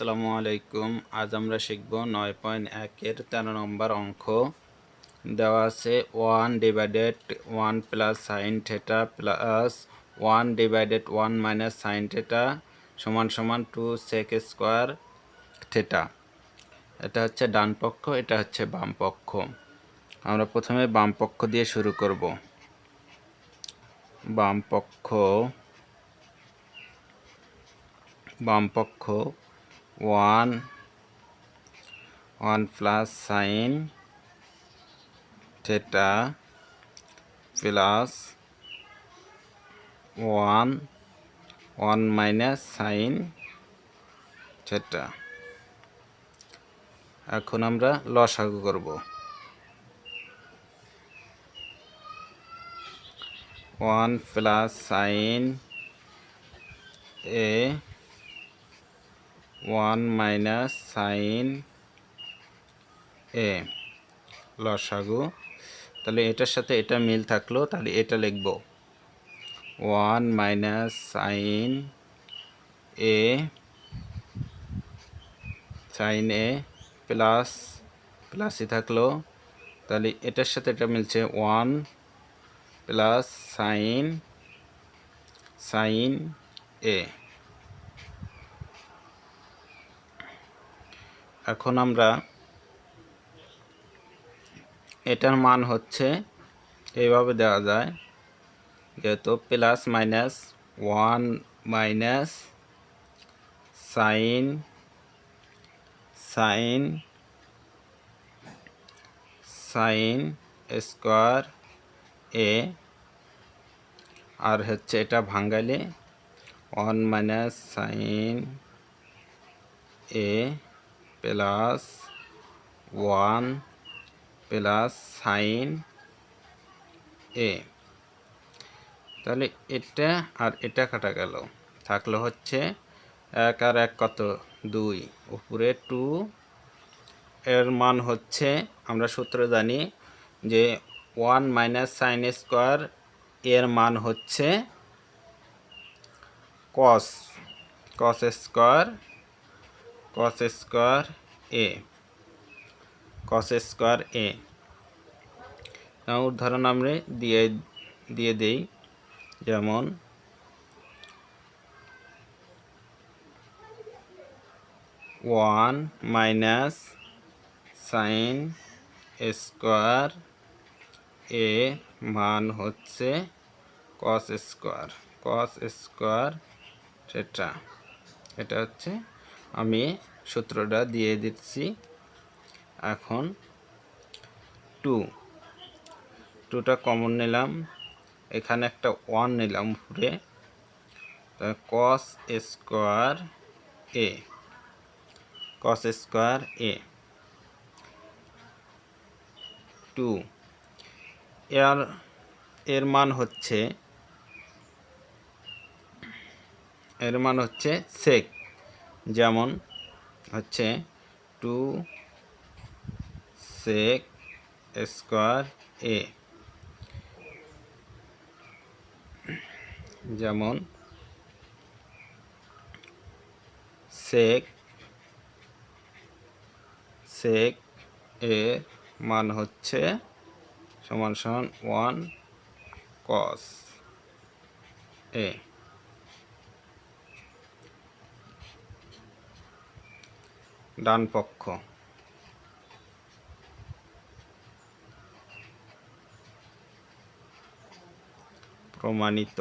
আসসালামু আলাইকুম। আজ আমরা শিখব নয় পয়েন্ট একের তেরো নম্বর অঙ্ক। দেওয়া আছে one divided one plus sine theta plus one divided one minus sine theta সমান সমান টু সেক স্কোয়ার থেটা। এটা হচ্ছে ডান পক্ষ, এটা হচ্ছে বাম পক্ষ। আমরা প্রথমে বাম পক্ষ দিয়ে শুরু করব। বাম পক্ষ বাম পক্ষ one one plus sine, theta plus one one minus sine, theta. এখন আমরা লসাগু করব। One plus sine, A one minus sine A লসাগু। তাহলে এটার সাথে এটা মিল থাকল, তাহলে এটা লিখব। One minus sine A sine A plus, প্লাসই থাকল। তাহলে এটার সাথে এটা মিলছে one plus sine sine A. এখন আমরা এটার মান হচ্ছে, এইভাবে দেওয়া যায়, যেহেতু plus minus one minus sine sine sine square A আর হচ্ছে এটা ভাঙ্গালে one minus sine A plus one plus sine A. তাহলে এটা আর এটা কাটা গেল। থাকল হচ্ছে এক আর এক কত? দুই। উপরে টু। এর মান হচ্ছে, আমরা সূত্র জানি যে ওয়ান মাইনাস সাইন স্কোয়ার এর মান হচ্ছে cos. Cos square cos square A cos square A উদাহরণ আমরা দিয়ে দিয়ে দেই। যেমন one minus sine square A মান হচ্ছে কস স্কোয়ার কস স্কোয়ার সেটা এটা হচ্ছে আমি সূত্রটা দিয়ে দিচ্ছি। এখন টু টুটা কমন নিলাম। এখানে একটা ওয়ান নিলাম উপরে। Cos square A cos square A two এর এর মান হচ্ছে, এর মান হচ্ছে সেক যেমন হচ্ছে টু সেক স্কোয়ার এ যেমন সেক সেক এ মান হচ্ছে সমান সমান ওয়ান কস এ ডান পক্ষ প্রমাণিত।